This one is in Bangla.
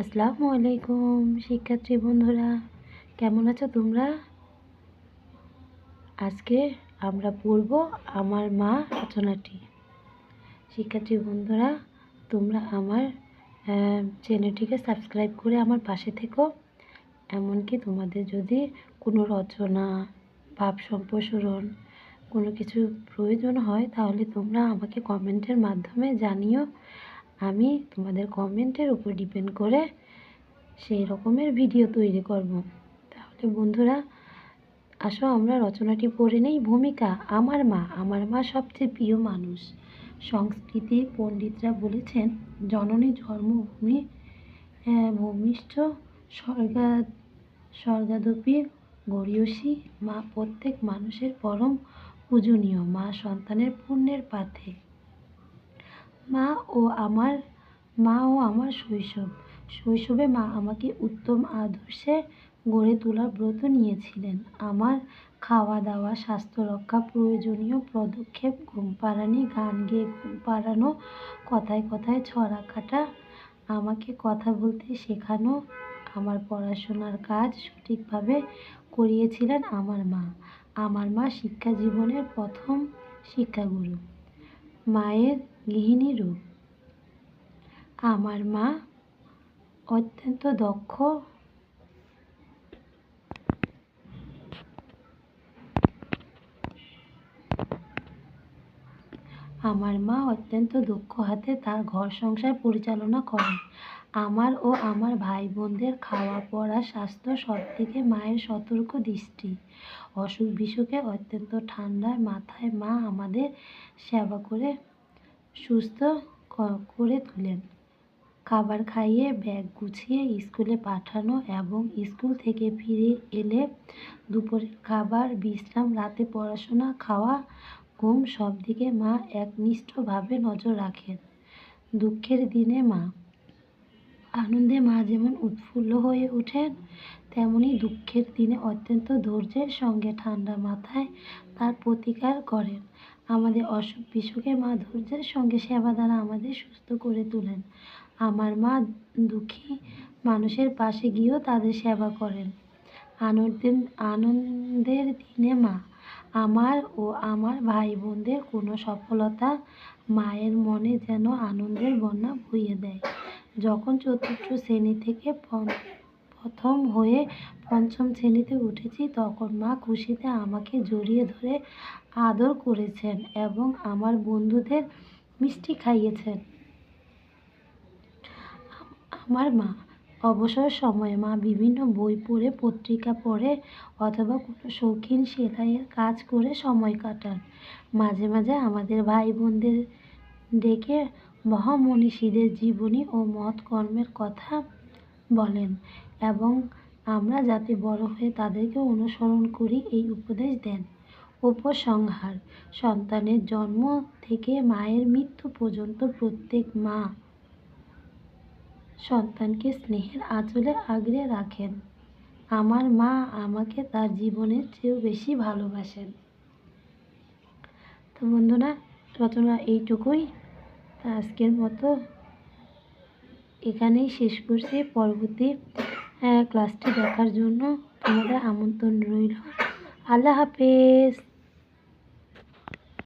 আসসালামু আলাইকুম, শিক্ষার্থী বন্ধুরা। কেমন আছো তোমরা? আজকে আমরা পড়ব আমার মা রচনাটি। শিক্ষার্থী বন্ধুরা, তোমরা আমার চ্যানেলটিকে সাবস্ক্রাইব করে আমার পাশে থেকো। এমনকি তোমাদের যদি কোনো রচনা ভাব সম্প্রসারণ কোনো কিছু প্রয়োজন হয়, তাহলে তোমরা আমাকে কমেন্টের মাধ্যমে জানিও। আমি তোমাদের কমেন্টের উপর ডিপেন্ড করে সেই রকমের ভিডিও তৈরি করব। তাহলে বন্ধুরা, আসো আমরা রচনাটি পড়ে নেই। ভূমিকা, আমার মা। আমার মা সবচেয়ে প্রিয় মানুষ। সংস্কৃতি পণ্ডিতরা বলেছেন, জননী জন্মভূমি ভূমিষ্ঠ স্বর্গা, স্বর্গাদপি গরিয়সী মা প্রত্যেক মানুষের পরম পূজনীয়। মা সন্তানের পুণ্যের পাথে। মা ও আমার, মা ও আমার শৈশব। শৈশবে মা আমাকে উত্তম আদর্শে গড়ে তোলার ব্রত নিয়েছিলেন। আমার খাওয়া দাওয়া স্বাস্থ্য রক্ষা প্রয়োজনীয় পদক্ষেপ, ঘুম পাড়ানি, গান গেয়ে ঘুম পাড়ানো, কথায় কথায় ছড়া কাটা, আমাকে কথা বলতে শেখানো, আমার পড়াশোনার কাজ সঠিকভাবে করিয়েছিলেন আমার মা। আমার মা শিক্ষা জীবনের প্রথম শিক্ষাগুরু। মায়ের গৃহিণী রূপ। আমার মা অত্যন্ত দক্ষ। আমার মা অত্যন্ত দক্ষ হাতে তার ঘর সংসার পরিচালনা করেন। আমার ও আমার ভাই বোনদের খাওয়া পড়া স্বাস্থ্য সব দিকে মায়ের সতর্ক দৃষ্টি। অসুখ বিসুখে অত্যন্ত ঠান্ডায় মাথায় মা আমাদের সেবা করে, সুস্থ করে তোলেন। খাবার খাইয়ে ব্যাগ গুছিয়ে স্কুলে পাঠানো এবং স্কুল থেকে ফিরে এলে দুপুরের খাবার, বিশ্রাম, রাতে পড়াশোনা, খাওয়া, ঘুম সব দিকে মা একনিষ্ঠভাবে নজর রাখেন। দুঃখের দিনে মা আনন্দে মা যেমন উৎফুল্ল হয়ে ওঠেন, তেমনি দুঃখের দিনে অত্যন্ত ধৈর্যের সঙ্গে ঠান্ডা মাথায় তার প্রতিকার করেন। আমাদের অসুখ বিসুখে মা ধৈর্যের সঙ্গে সেবা দ্বারা আমাদের সুস্থ করে তোলেন। আমার মা দুঃখী মানুষের পাশে গিয়েও তাদের সেবা করেন। আনন্দের আনন্দের দিনে মা, আমার ও আমার ভাই বোনদের কোনো সফলতা মায়ের মনে যেন আনন্দের বন্যা বইয়ে দেয়। যখন চতুর্থ শ্রেণি থেকে প্রথম হয়ে পঞ্চম শ্রেণীতে উঠেছি তখন মা খুশিতে আমাকে জড়িয়ে ধরে আদর করেছেন এবং আমার বন্ধুদের মিষ্টি খাইয়েছেন। আমার মা, অবসর সময়ে মা বিভিন্ন বই পড়ে, পত্রিকা পড়ে অথবা কোনো শৌখিন সেলাইয়ের কাজ করে সময় কাটান। মাঝে মাঝে আমাদের ভাই বোনদের ডেকে মহামনীষীদের জীবনী ও মহৎ কর্মের কথা বলেন এবং আমরা যাতে বড় হয়ে তাদেরকে অনুসরণ করি এই উপদেশ দেন। উপসংহার, সন্তানের জন্ম থেকে মায়ের মৃত্যু পর্যন্ত প্রত্যেক মা সন্তানকে স্নেহের আঁচলে আগলে রাখেন। আমার মা আমাকে তার জীবনের চেয়েও বেশি ভালোবাসেন। তো বন্ধুরা, রচনা এইটুকুই। আজকের মতো এখানেই শেষ করছি। পরবর্তী ক্লাসটি দেখার জন্য তোমাদের আমন্ত্রণ রইল। আল্লাহ হাফেজ।